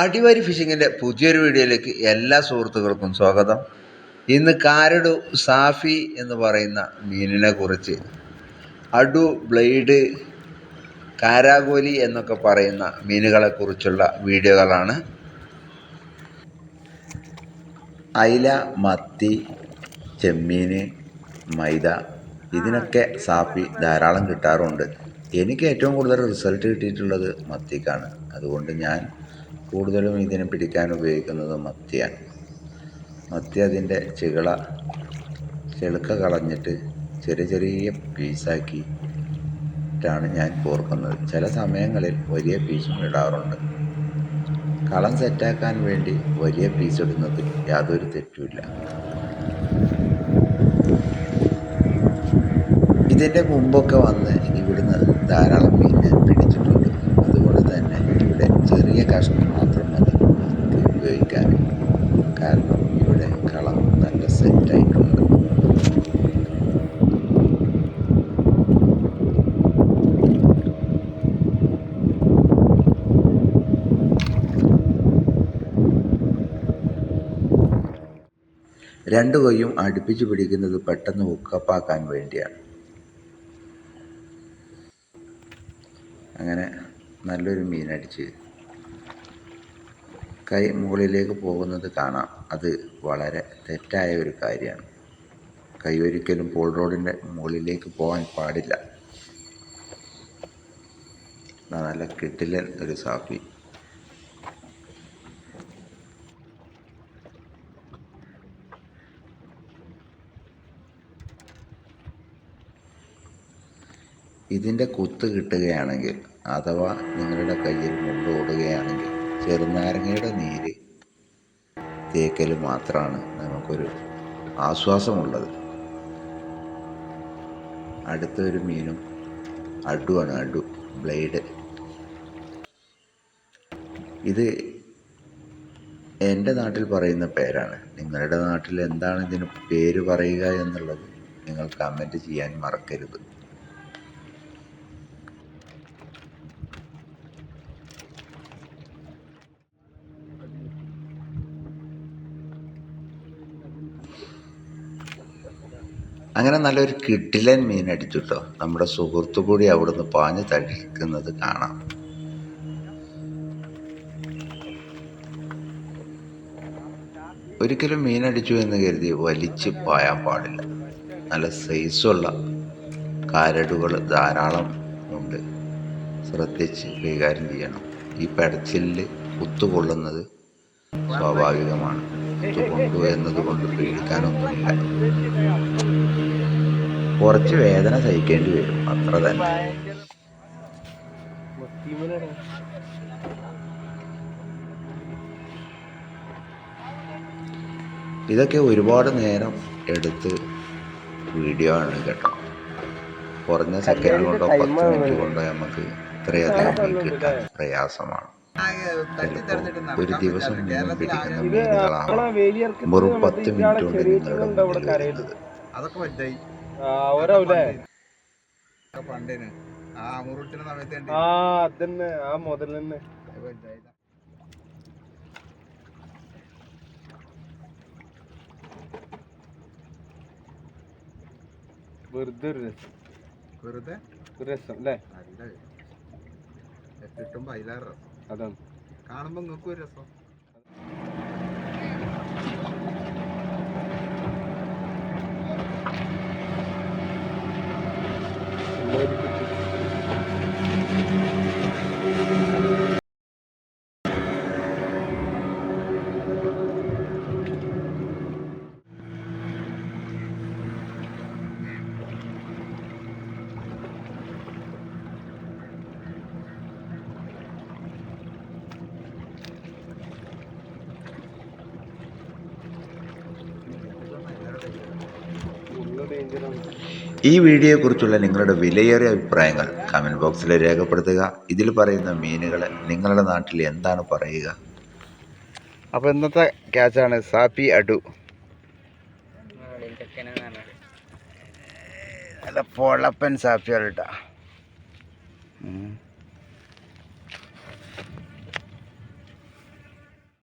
അടിവാരി ഫിഷിങ്ങിന്റെ പുതിയൊരു വീഡിയോയിലേക്ക് എല്ലാ സുഹൃത്തുക്കൾക്കും സ്വാഗതം. ഇന്ന് കാരഡു സാഫി എന്ന് പറയുന്ന മീനിനെ കുറിച്ച് അടു ബ്ലേഡ് കാരാഗോലി എന്നൊക്കെ പറയുന്ന മീനുകളെ കുറിച്ചുള്ള വീഡിയോകളാണ്. അയില മത്തി ചെമ്മീൻ മൈദ ഇതിനൊക്കെ സാഫി ധാരാളം കിട്ടാറുണ്ട്. എനിക്ക് ഏറ്റവും കൂടുതൽ റിസൾട്ട് കിട്ടിയിട്ടുള്ളത് മത്തിക്കാണ്. അതുകൊണ്ട് ഞാൻ കൂടുതലും ഇതിനെ പിടിക്കാൻ ഉപയോഗിക്കുന്നത് മത്തിയാണ്. മത്തി അതിന്റെ ചികള ചെളുക്ക കളഞ്ഞിട്ട് ചെറിയ ചെറിയ പീസാക്കിയിട്ടാണ് ഞാൻ കോർക്കുന്നത്. ചില സമയങ്ങളിൽ വലിയ പീസും ഇടാറുണ്ട്. കളം സെറ്റാക്കാൻ വേണ്ടി വലിയ പീസ് ഇടുന്നതിൽ യാതൊരു തെറ്റുമില്ല ഇതിന്റെ മുമ്പൊക്കെ വന്ന് ഇവിടുന്ന് ധാരാളം മീൻ ഞാൻ പിടിച്ചിട്ടുണ്ട് അതുകൊണ്ട് തന്നെ ഇവിടെ ചെറിയ കഷ്ണം മാത്രം മതി മത്തി ഉപയോഗിക്കാൻ കാരണം ഇവിടെ കളം നല്ല സെറ്റായിട്ടുണ്ട് രണ്ട് കൈയും അടുപ്പിച്ച് പിടിക്കുന്നത് പെട്ടെന്ന് ഹുക്കപ്പാക്കാൻ വേണ്ടിയാണ്. അങ്ങനെ നല്ലൊരു മീനടിച്ച് കൈ മുകളിലേക്ക് പോകുന്നത് കാണാം. അത് വളരെ തെറ്റായ ഒരു കാര്യമാണ്. കൈ ഒരിക്കലും പോൾ റോഡിന്റെ മുകളിലേക്ക് പോകാൻ പാടില്ല. നല്ല കിട്ടില്ല ഒരു സാഫി. ഇതിന്റെ കുത്ത് കിട്ടുകയാണെങ്കിൽ അഥവാ നിങ്ങളുടെ കയ്യിൽ മുണ്ട് ഓടുകയാണെങ്കിൽ ചെറുനാരങ്ങയുടെ നീര് തേക്കൽ മാത്രമാണ് നമുക്കൊരു ആശ്വാസമുള്ളത്. അടുത്തൊരു മീനും അടുവാണ് അടു ബ്ലേഡ്. ഇത് എന്റെ നാട്ടിൽ പറയുന്ന പേരാണ്. നിങ്ങളുടെ നാട്ടിൽ എന്താണ് ഇതിന് പേര് പറയുക എന്നുള്ളത് നിങ്ങൾ കമന്റ് ചെയ്യാൻ മറക്കരുത്. അങ്ങനെ നല്ലൊരു കിട്ടിലൻ മീൻ അടിച്ചു കേട്ടോ നമ്മുടെ സുഹൃത്തു കൂടി അവിടുന്ന് പാഞ്ഞു തടിക്കുന്നത് കാണാം. ഒരിക്കലും മീൻ അടിച്ചു എന്ന് കരുതി വലിച്ചു പായാൻ പാടില്ല. നല്ല സൈസുള്ള കാരടുകൾ ധാരാളം ഉണ്ട്. ശ്രദ്ധിച്ച് കൈകാര്യം ചെയ്യണം. ഈ പെടച്ചിലിൽ കുത്തുകൊള്ളുന്നത് സ്വാഭാവികമാണ്. കൊണ്ട് എന്നതുകൊണ്ട് പേടിക്കാനൊന്നുമില്ല. കുറച്ച് വേദന സഹിക്കേണ്ടി വരും. അത്ര തന്നെ. ഇതൊക്കെ ഒരുപാട് നേരം എടുത്ത് വീഡിയോ ആണ് കേട്ടോ. കുറഞ്ഞ സെക്കൻഡ് കൊണ്ടോ പത്ത് മിനിറ്റ് കൊണ്ടോ നമുക്ക് ഇത്രയധികം കിട്ടാൻ പ്രയാസമാണ്. ചിലപ്പോൾ ഒരു ദിവസം മുഴുവൻ പിടിക്കുന്ന മീനുകളാണ് വെറും പത്ത് മിനിറ്റ് കൊണ്ട് നിങ്ങളുടെ മുന്നിൽ വരുന്നത്. വെറുതെ ഒരു രസം. വെറുതെ? ഒരു രസം അല്ലേ? അല്ല. കിട്ടുമ്പോ അതിലേറെ രസം. അതാണ്. കാണുമ്പോ നിങ്ങൾക്ക് ഒരു രസം. ഈ വീഡിയോയെക്കുറിച്ചുള്ള നിങ്ങളുടെ വിലയേറിയ അഭിപ്രായങ്ങൾ കമന്റ് ബോക്സിൽ രേഖപ്പെടുത്തുക. ഇതിൽ പറയുന്ന മീനുകൾ നിങ്ങളുടെ നാട്ടിൽ എന്താണ് പറയുക? അപ്പോൾ ഇന്നത്തെ ക്യാച്ചാണ് സാപ്പി അടു. നല്ല പൊളപ്പൻ സാപ്പി കേട്ടോ